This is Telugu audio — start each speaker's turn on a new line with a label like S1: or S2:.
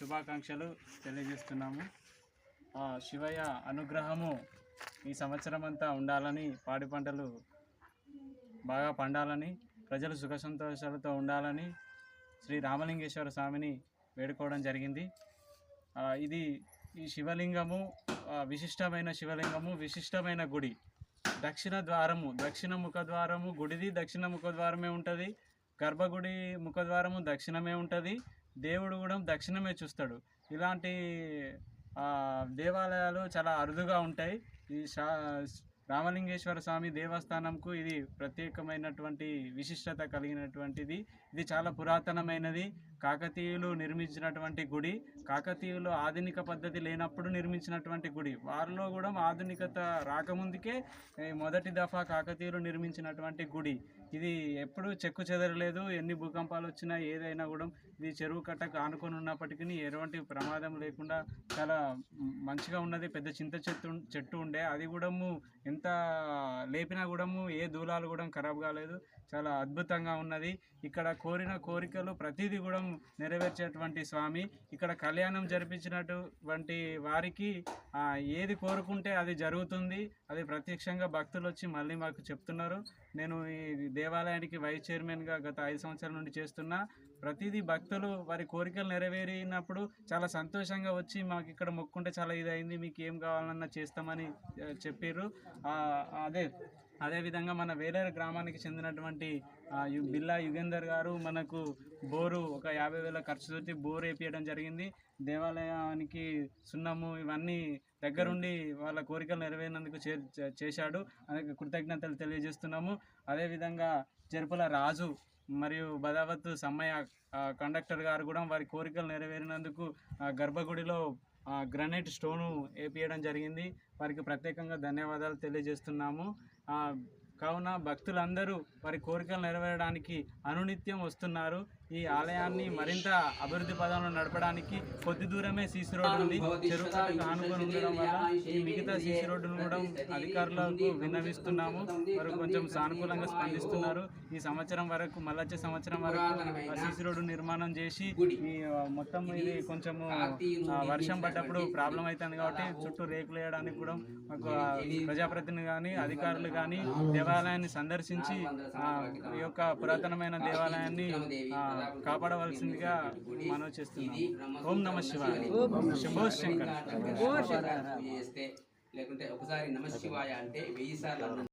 S1: శుభాకాంక్షలు తెలియజేస్తున్నాము. ఆ, శివయ్య అనుగ్రహము ఈ సంవత్సరం అంతా ఉండాలని పాడి పంటలు బాగా పండాలని ప్రజలు సుఖ సంతోషాలతో ఉండాలని శ్రీ రామలింగేశ్వర స్వామిని వేడుకోవడం జరిగింది. ఇది ఈ శివలింగము విశిష్టమైన శివలింగము విశిష్టమైన గుడి. దక్షిణ ద్వారము దక్షిణ ముఖద్వారము గుడిది దక్షిణ ముఖద్వారమే ఉంటుంది. గర్భగుడి ముఖద్వారము దక్షిణమే ఉంటుంది. దేవుడు కూడా దక్షిణమే చూస్తాడు. ఇలాంటి దేవాలయాలు చాలా అరుదుగా ఉంటాయి. ఈ శా రామలింగేశ్వర స్వామి దేవస్థానంకు ఇది ప్రత్యేకమైనటువంటి విశిష్టత కలిగినటువంటిది. ఇది చాలా పురాతనమైనది. కాకతీయులు నిర్మించినటువంటి గుడి కాకతీయులు ఆధునిక పద్ధతి లేనప్పుడు నిర్మించినటువంటి గుడి. వారిలో కూడా ఆధునికత రాకముందుకే మొదటి దఫా కాకతీయులు నిర్మించినటువంటి గుడి. ఇది ఎప్పుడు చెక్కు చెదరలేదు. ఎన్ని భూకంపాలు వచ్చినా ఏదైనా కూడా ఇది చెరువు కట్టకు ఆనుకొని ఉన్నప్పటికీ ఎటువంటి ప్రమాదం లేకుండా చాలా మంచిగా ఉన్నది. పెద్ద చింత చెట్టు చెట్టు ఉండే. అది కూడా ఎంత లేపినా కూడా ఏ దూలాలు కూడా ఖరాబ్ కాలేదు. చాలా అద్భుతంగా ఉన్నది. ఇక్కడ కోరిన కోరికలు ప్రతిదీ కూడా నెరవేర్చేటువంటి స్వామి. ఇక్కడ కళ్యాణం జరిపించినటువంటి వారికి ఏది కోరుకుంటే అది జరుగుతుంది. అది ప్రత్యక్షంగా భక్తులు వచ్చి మళ్ళీ మాకు చెప్తున్నారు. నేను ఈ దేవాలయానికి వైస్ చైర్మన్గా గత ఐదు సంవత్సరాల నుండి చేస్తున్నా. ప్రతిదీ భక్తులు వారి కోరికలు నెరవేరినప్పుడు చాలా సంతోషంగా వచ్చి మాకు ఇక్కడ మొక్కుంటే చాలా ఇదైంది మీకు ఏం కావాలన్నా చేస్తామని చెప్పారు చెప్పిర్రు. అదే అదేవిధంగా మన వేలేరు గ్రామానికి చెందినటువంటి బిల్లా యుగేందర్ గారు మనకు బోరు ఒక యాభై వేల ఖర్చుతోటి బోరు వేపించడం జరిగింది. దేవాలయానికి సున్నము ఇవన్నీ దగ్గరుండి వాళ్ళ కోరికలు నెరవేరినందుకు చే చేశాడు. అందుకే కృతజ్ఞతలు తెలియజేస్తున్నాము. అదేవిధంగా జరుపుల రాజు మరియు బదావత్ సమ్మయ్య కండక్టర్ గారు కూడా వారి కోరికలు నెరవేరినందుకు గర్భగుడిలో గ్రనైట్ స్టోను వేపియడం జరిగింది. వారికి ప్రత్యేకంగా ధన్యవాదాలు తెలియజేస్తున్నాము. కావున భక్తులందరూ వారి కోరికలు నెరవేరడానికి అనునిత్యం వస్తున్నారు. ఈ ఆలయాన్ని మరింత అభివృద్ధి పదంలో నడపడానికి కొద్ది దూరమే సీసీ రోడ్డు ఉంది. చెరువు కట్టకు ఆనుకొని ఉండడం వల్ల ఈ మిగతా సీసీ రోడ్డును కూడా అధికారులకు విన్నవిస్తున్నాము. వారు కొంచెం సానుకూలంగా స్పందిస్తున్నారు. ఈ సంవత్సరం వరకు మళ్ళీ సంవత్సరం వరకు సీసీ రోడ్డు నిర్మాణం చేసి ఈ మొత్తం ఇది కొంచెము వర్షం పడ్డప్పుడు ప్రాబ్లం అవుతుంది కాబట్టి చుట్టూ రేకులు వేయడానికి కూడా మాకు ఆ, ప్రజాప్రతినిధులు కానీ అధికారులు కానీ దేవాలయాన్ని సందర్శించి ఈ యొక్క పురాతనమైన దేవాలయాన్ని కాపాడవలసిందిగా మనవి చేస్తున్నాం. ఓం నమ శివాయ. శంభో శంకర్.
S2: లేకుంటే ఒకసారి నమ శివాయ అంటే వెయ్యి సార్లు